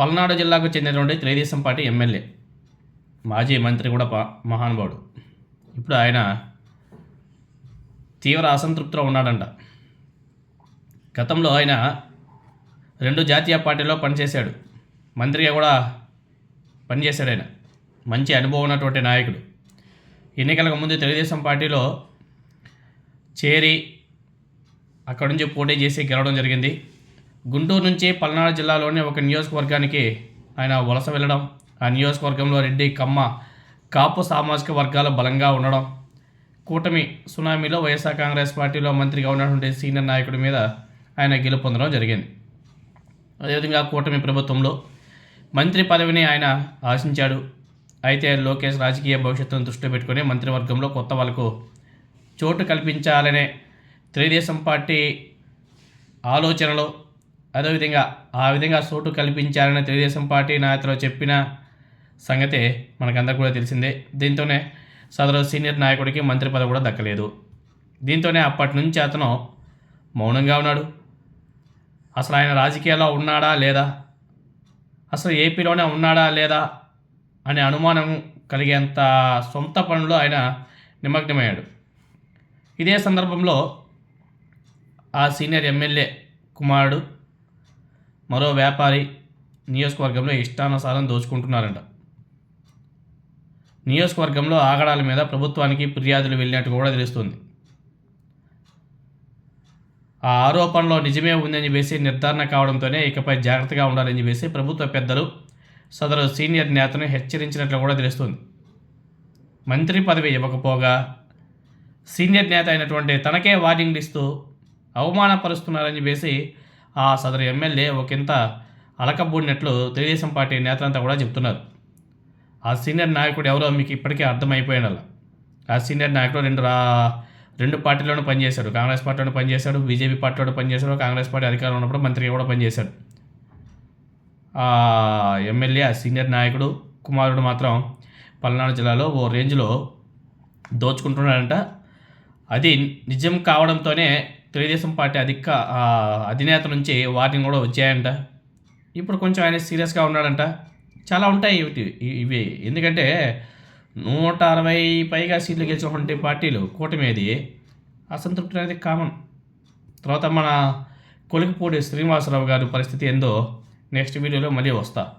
పల్నాడు జిల్లాకు చెందినటువంటి Telugu Desam party MLA మాజీ మంత్రి కూడా మహానుభావుడు ఇప్పుడు ఆయన తీవ్ర అసంతృప్తిలో ఉన్నాడంట. గతంలో ఆయన రెండు జాతీయ పార్టీలో పనిచేశాడు. మంత్రిగా కూడా పనిచేశాడు ఆయన. మంచి అనుభవం ఉన్నటువంటి నాయకుడు. ఎన్నికలకు ముందు తెలుగుదేశం పార్టీలో చేరి అక్కడి నుంచి పోటీ చేసి గెలవడం జరిగింది. గుంటూరు నుంచి పల్నాడు జిల్లాలోని ఒక నియోజకవర్గానికి ఆయన వలస వెళ్ళడం ఆ నియోజకవర్గంలో రెడ్డి కమ్మ కాపు సామాజిక వర్గాలు బలంగా ఉండడం కూటమి సునామీలో వైఎస్ఆర్ కాంగ్రెస్ పార్టీలో మంత్రిగా ఉన్నటువంటి సీనియర్ నాయకుడి మీద ఆయన గెలుపొందడం జరిగింది. అదేవిధంగా కూటమి ప్రభుత్వంలో మంత్రి పదవిని ఆయన ఆశించాడు. అయితే లోకేష్ రాజకీయ భవిష్యత్తును దృష్టిలో పెట్టుకుని మంత్రివర్గంలో కొత్త వాళ్ళకు చోటు కల్పించాలనే తెలుగుదేశం పార్టీ ఆలోచనలో అదేవిధంగా ఆ విధంగా చోటు కల్పించారని తెలుగుదేశం పార్టీ నాయకులు చెప్పిన సంగతే మనకందరూ కూడా తెలిసిందే. దీంతోనే సదరు సీనియర్ నాయకుడికి మంత్రి పదవి కూడా దక్కలేదు. దీంతోనే అప్పటి నుంచి అతను మౌనంగా ఉన్నాడు. అసలు ఆయన రాజకీయాల్లో ఉన్నాడా లేదా? అసలు ఏపీలోనే ఉన్నాడా లేదా? అనే అనుమానం కలిగేంత సొంత పనులు ఆయన నిమగ్నమయ్యాడు. ఇదే సందర్భంలో ఆ సీనియర్ ఎమ్మెల్యే కుమారుడు మరో వ్యాపారి నియోజకవర్గంలో ఇష్టానుసారం దోచుకుంటున్నారంట. నియోజకవర్గంలో ఆగడాల మీద ప్రభుత్వానికి ఫిర్యాదులు వెళ్ళినట్టు కూడా తెలుస్తుంది. ఆ ఆరోపణలో నిజమే ఉందని చెప్పేసి నిర్ధారణ కావడంతోనే ఇకపై జాగ్రత్తగా ఉండాలని చెప్పేసి ప్రభుత్వ పెద్దలు సదరు సీనియర్ నేతను హెచ్చరించినట్లు కూడా తెలుస్తుంది. మంత్రి పదవి ఇవ్వకపోగా సీనియర్ నేత అయినటువంటి తనకే వార్నింగ్లు ఇస్తూ అవమానపరుస్తున్నారని చెప్పేసి ఆ సదరు ఎమ్మెల్యే ఒకంత అలకబూడినట్లు తెలుగుదేశం పార్టీ నేతలంతా కూడా చెప్తున్నారు. ఆ సీనియర్ నాయకుడు ఎవరో మీకు ఇప్పటికే అర్థమైపోయిన ఆ సీనియర్ నాయకుడు రెండు రా రెండు పార్టీలోనూ పనిచేశాడు. కాంగ్రెస్ పార్టీలోనూ పనిచేశాడు బీజేపీ పార్టీలో పనిచేశాడు కాంగ్రెస్ పార్టీ అధికారంలో ఉన్నప్పుడు మంత్రిగా కూడా పనిచేశాడు. ఆ ఎమ్మెల్యే ఆ సీనియర్ నాయకుడు కుమారుడు మాత్రం పల్నాడు జిల్లాలో ఓ రేంజ్లో దోచుకుంటున్నాడంట. అది నిజం కావడంతోనే తెలుగుదేశం పార్టీ అధిక ఆ అధినేత నుంచి వార్నింగ్ కూడా వచ్చాయంట. ఇప్పుడు కొంచెం ఆయన సీరియస్గా ఉన్నాడంట. చాలా ఉంటాయి ఇవి ఇవి. ఎందుకంటే నూట అరవై పైగా సీట్లు గెలిచినటువంటి పార్టీలు కూటమిది అసంతృప్తి అనేది కామన్. తర్వాత మన కొలికిపూడి శ్రీనివాసరావు గారి పరిస్థితి ఏందో నెక్స్ట్ వీడియోలో మళ్ళీ వస్తా.